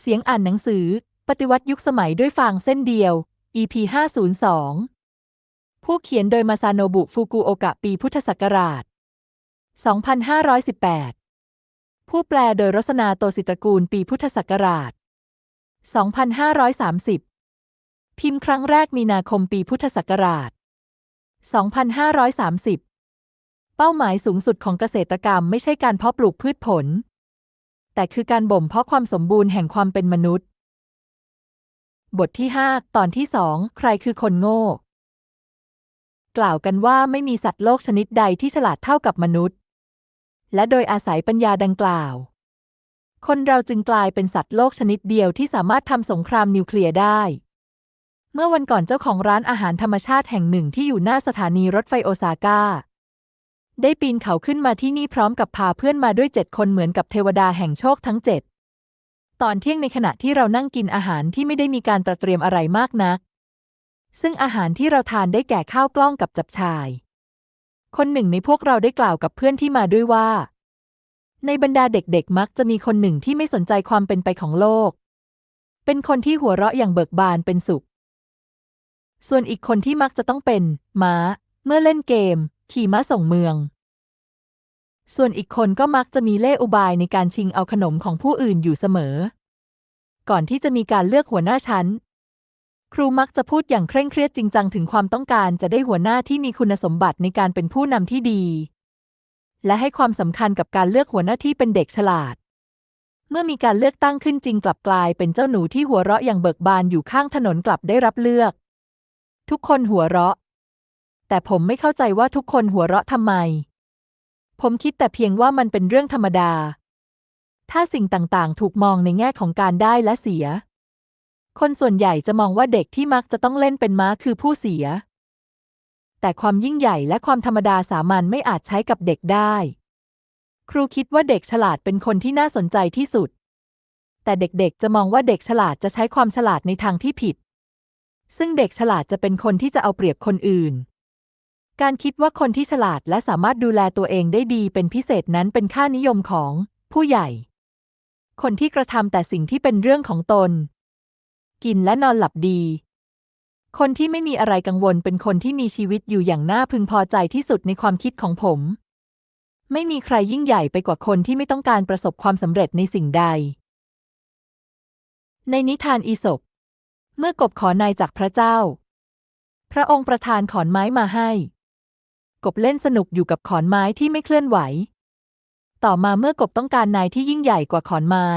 เสียงอ่านหนังสือ ปฏิวัติยุคสมัยด้วยฟางเส้นเดียว EP 502 ผู้เขียนโดยมาซาโนบุ ฟูกุโอกะ ปีพุทธศักราช 2518 ผู้แปลโดยรสนาโตสิตรกูล ปีพุทธศักราช 2530 พิมพ์ครั้งแรกมีนาคมปีพุทธศักราช 2530 เป้าหมายสูงสุดของเกษตรกรรมไม่ใช่การเพาะปลูกพืชผล แต่คือการบ่มเพาะความสมบูรณ์แห่งความเป็นมนุษย์ บทที่ 5 ตอนที่สองใครคือคนโง่ กล่าวกันว่าไม่มีสัตว์โลกชนิดใดที่ฉลาดเท่ากับมนุษย์ และโดยอาศัยปัญญาดังกล่าว คนเราจึงกลายเป็นสัตว์โลกชนิดเดียวที่สามารถทำสงครามนิวเคลียร์ได้ เมื่อวันก่อนเจ้าของร้านอาหารธรรมชาติแห่งหนึ่งที่อยู่หน้าสถานีรถไฟโอซาก้า ได้ปีนเขาขึ้นมาที่นี่พร้อมกับพาเพื่อนมาด้วยเจ็ดคนเหมือนกับเทวดาแห่งโชคทั้งเจ็ดตอนเที่ยงในขณะที่เรานั่งกินอาหารที่ไม่ได้มีการตระเตรียมอะไรมากนัก ซึ่งอาหารที่เราทานได้แก่ข้าวกล้องกับจับชาย คนหนึ่งในพวกเราได้กล่าวกับเพื่อนที่มาด้วยว่า ในบรรดาเด็กๆมักจะมีคนหนึ่งที่ไม่สนใจความเป็นไปของโลก เป็นคนที่หัวเราะอย่างเบิกบานเป็นสุข ส่วนอีกคนที่มักจะต้องเป็น ม้า เมื่อเล่นเกม ขี่ม้าส่งเมือง ส่วนอีกคนก็มักจะมีเล่อุบายในการชิงเอาขนมของผู้อื่นอยู่เสมอ ก่อนที่จะมีการเลือกหัวหน้าชั้น ครูมักจะพูดอย่างเคร่งเครียดจริงจังถึงความต้องการจะได้หัวหน้าที่มีคุณสมบัติในการเป็นผู้นำที่ดี และให้ความสำคัญกับการเลือกหัวหน้าที่เป็นเด็กฉลาดเมื่อมีการเลือกตั้งขึ้นจริงกลับกลายเป็นเจ้าหนูที่หัวเราะอย่างเบิกบานอยู่ข้างถนนกลับได้รับเลือก ทุกคนหัวเราะ แต่ผมไม่เข้าใจว่าทุกคนหัวเราะทำไม ผมคิดแต่เพียงว่ามันเป็นเรื่องธรรมดา ถ้าสิ่งต่างๆ ถูกมองในแง่ของการได้และเสีย คนส่วนใหญ่จะมองว่าเด็กที่มักจะต้องเล่นเป็นม้าคือผู้เสีย แต่ความยิ่งใหญ่และความธรรมดาสามัญไม่อาจใช้กับเด็กได้ ครูคิดว่าเด็กฉลาดเป็นคนที่น่าสนใจที่สุด แต่เด็กๆ จะมองว่าเด็กฉลาดจะใช้ความฉลาดในทางที่ผิด ซึ่งเด็กฉลาดจะเป็นคนที่จะเอาเปรียบคนอื่น การคิดว่าคนที่ฉลาดและสามารถดูแลตัวเองได้ดีเป็นพิเศษนั้นเป็นค่านิยมของ ผู้ใหญ่ คนที่กระทำแต่สิ่งที่เป็นเรื่องของตน กินและนอนหลับดี คนที่ไม่มีอะไรกังวลเป็นคนที่มีชีวิตอยู่อย่างน่าพึงพอใจที่สุดในความคิดของผม ไม่มีใครยิ่งใหญ่ไปกว่าคนที่ไม่ต้องการประสบความสำเร็จในสิ่งใด ในนิทานอีสปเมื่อกบขอนายจากพระเจ้า พระองค์ประทานขอนไม้มาให้ กบเล่นสนุกอยู่กับขอนไม้ที่ไม่เคลื่อนไหว ต่อมาเมื่อกบต้องการนายที่ยิ่งใหญ่กว่าขอนไม้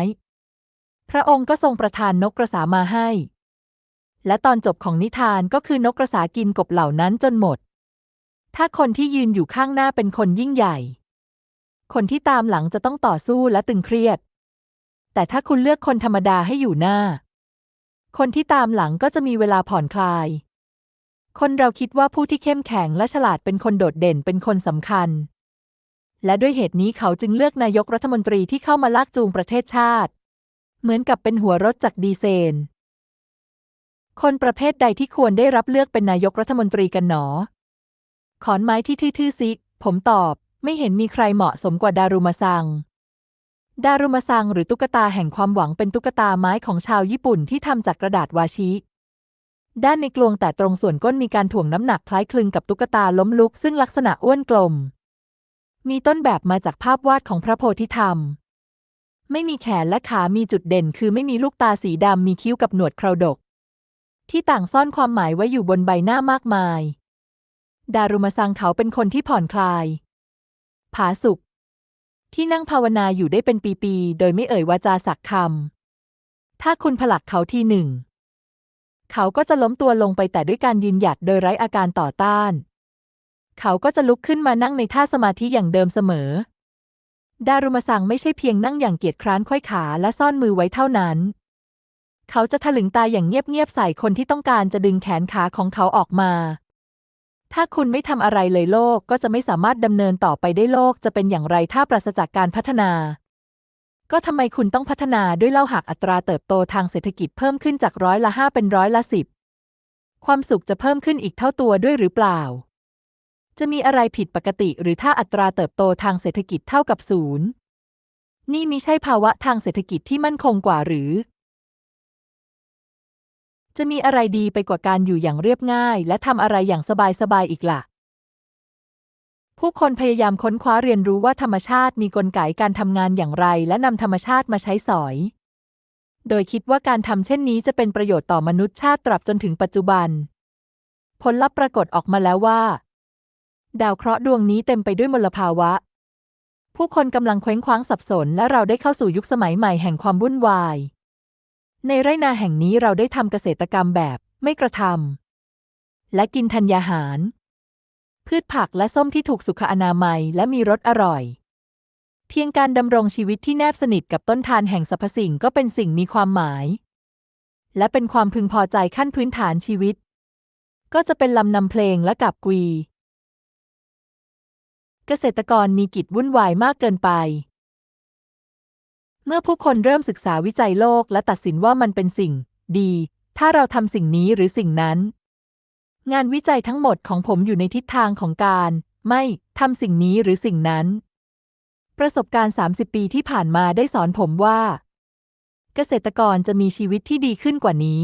พระองค์ก็ทรงประทานนกกระสามาให้ และตอนจบของนิทานก็คือนกกระสากินกบเหล่านั้นจนหมด ถ้าคนที่ยืนอยู่ข้างหน้าเป็นคนยิ่งใหญ่ คนที่ตามหลังจะต้องต่อสู้และตึงเครียด แต่ถ้าคุณเลือกคนธรรมดาให้อยู่หน้า คนที่ตามหลังก็จะมีเวลาผ่อนคลาย คนเราคิดว่าผู้ที่เข้มแข็งและฉลาดเป็นคนโดดเด่นเป็นคนสำคัญ และด้วยเหตุนี้เขาจึงเลือกนายกรัฐมนตรีที่เข้ามาลากจูงประเทศชาติ เหมือนกับเป็นหัวรถจากดีเซลคนประเภทใดที่ควรได้รับเลือกเป็นนายกรัฐมนตรีกันหนอ ขอนไม้ที่ทื่อๆซิผมตอบ ไม่เห็นมีใครเหมาะสมกว่าดารุมาซังดารุมาซังหรือตุ๊กตาแห่งความหวังเป็นตุ๊กตาไม้ของชาวญี่ปุ่นที่ทำจากกระดาษวาชิ ด้านในกลวงแต่ตรงส่วนก้นมีการถ่วงน้ำหนักคล้ายคลึงกับตุ๊กตาล้มลุก ซึ่งลักษณะอ้วนกลม มีต้นแบบมาจากภาพวาดของพระโพธิธรรม ไม่มีแขนและขา มีจุดเด่น คือไม่มีลูกตาสีดำ มีคิ้วกับหนวดเคราดก ที่ต่างซ่อนความหมายไว้อยู่บนใบหน้ามากมาย ดารุมาซังเขาเป็นคนที่ผ่อนคลาย ผาสุกที่นั่งภาวนาอยู่ได้เป็นปีๆ โดยไม่เอ่ยวาจาสักคำ ถ้าคุณผลักเขาทีหนึ่ง เขาก็จะล้มตัวลงไปแต่ด้วยการยืนหยัดโดยไร้อาการต่อต้าน เขาก็จะลุกขึ้นมานั่งในท่าสมาธิอย่างเดิมเสมอ ดารุมาซังไม่ใช่เพียงนั่งอย่างเกียจคร้านไขว้ขาและซ่อนมือไว้เท่านั้น เขาจะถลึงตาอย่างเงียบๆใส่คนที่ต้องการจะดึงแขนขาของเขาออกมา ถ้าคุณไม่ทำอะไรเลยโลกก็จะไม่สามารถดำเนินต่อไปได้โลกจะเป็นอย่างไรถ้าปราศจากการพัฒนา ก็ทำไมคุณต้องพัฒนาด้วยเล่าหากอัตราเติบโตทางเศรษฐกิจเพิ่มขึ้นจากร้อยละห้าเป็นร้อยละสิบความสุขจะเพิ่มขึ้นอีกเท่าตัวด้วยหรือเปล่า จะมีอะไรผิดปกติหรือถ้าอัตราเติบโตทางเศรษฐกิจเท่ากับศูนย์นี่มิใช่ภาวะทางเศรษฐกิจที่มั่นคงกว่าหรือ จะมีอะไรดีไปกว่าการอยู่อย่างเรียบง่าย และทำอะไรอย่างสบายๆอีกล่ะ ผู้คนพยายามค้นคว้าเรียนรู้ว่าธรรมชาติมีกลไกการทำงานอย่างไร และนำธรรมชาติมาใช้สอย โดยคิดว่าการทำเช่นนี้จะเป็นประโยชน์ต่อมนุษยชาติตราบจนถึงปัจจุบัน ผลลัพธ์ปรากฏออกมาแล้วว่า ดาวเคราะห์ดวงนี้เต็มไปด้วยมลภาวะ ผู้คนกำลังเคว้งคว้างสับสน และเราได้เข้าสู่ยุคสมัยใหม่แห่งความวุ่นวาย ในไรนาแห่งนี้เราได้ทำเกษตรกรรมแบบไม่กระทำและกินธัญญาหาร พืชผักและส้มที่ถูกสุขอนามัยและมีรสอร่อย เพียงการดำรงชีวิตที่แนบสนิทกับต้นทานแห่งสรรพสิ่งก็เป็นสิ่งมีความหมาย และเป็นความพึงพอใจขั้นพื้นฐานชีวิต ก็จะเป็นลำนำเพลงและกับกวี เกษตรกรมีกิจวุ่นวายมากเกินไป เมื่อผู้คนเริ่มศึกษาวิจัยโลกและตัดสินว่ามันเป็นสิ่ง ดี ถ้าเราทำสิ่งนี้หรือสิ่งนั้น งานวิจัยทั้งหมดของผมอยู่ในทิศทางของการ ไม่ทำสิ่งนี้หรือสิ่งนั้น ประสบการณ์ 30 ปีที่ผ่านมาได้สอนผมว่า เกษตรกรจะมีชีวิตที่ดีขึ้นกว่านี้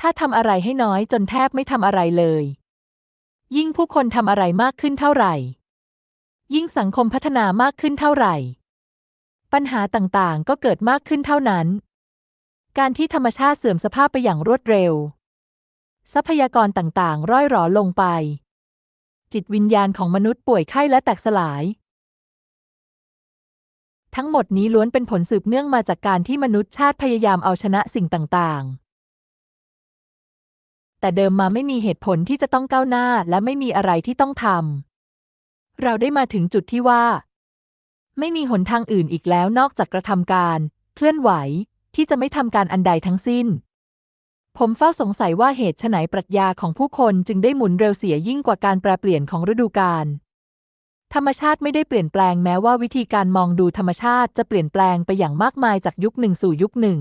ถ้าทำอะไรให้น้อยจนแทบไม่ทำอะไรเลย ยิ่งผู้คนทำอะไรมากขึ้นเท่าไหร่ ยิ่งสังคมพัฒนามากขึ้นเท่าไหร่ ปัญหาต่างๆ ก็เกิดมากขึ้นเท่านั้น การที่ธรรมชาติเสื่อมสภาพไปอย่างรวดเร็ว ทรัพยากรต่างๆ ร่อยหรอลงไป จิตวิญญาณของมนุษย์ป่วยไข้และแตกสลาย ทั้งหมดนี้ล้วนเป็นผลสืบเนื่องมาจากการที่มนุษย์ชาติพยายามเอาชนะสิ่งต่างๆ แต่เดิมมาไม่มีเหตุผลที่จะต้องก้าวหน้าและไม่มีอะไรที่ต้องทำเราได้มาถึงจุดที่ว่า ไม่มีหนทางอื่นอีกแล้วนอกจากกระทำการ เคลื่อนไหวที่จะไม่ทำการอันใดทั้งสิ้น ผมเฝ้าสงสัยว่าเหตุไฉนปรัชญาของผู้คนจึงได้หมุนเร็วเสียยิ่งกว่าการแปรเปลี่ยนของฤดูกาลธรรมชาติไม่ได้เปลี่ยนแปลงแม้ว่าวิธีการมองดูธรรมชาติจะเปลี่ยนแปลงไปอย่างมากมายจากยุคหนึ่งสู่ยุคหนึ่ง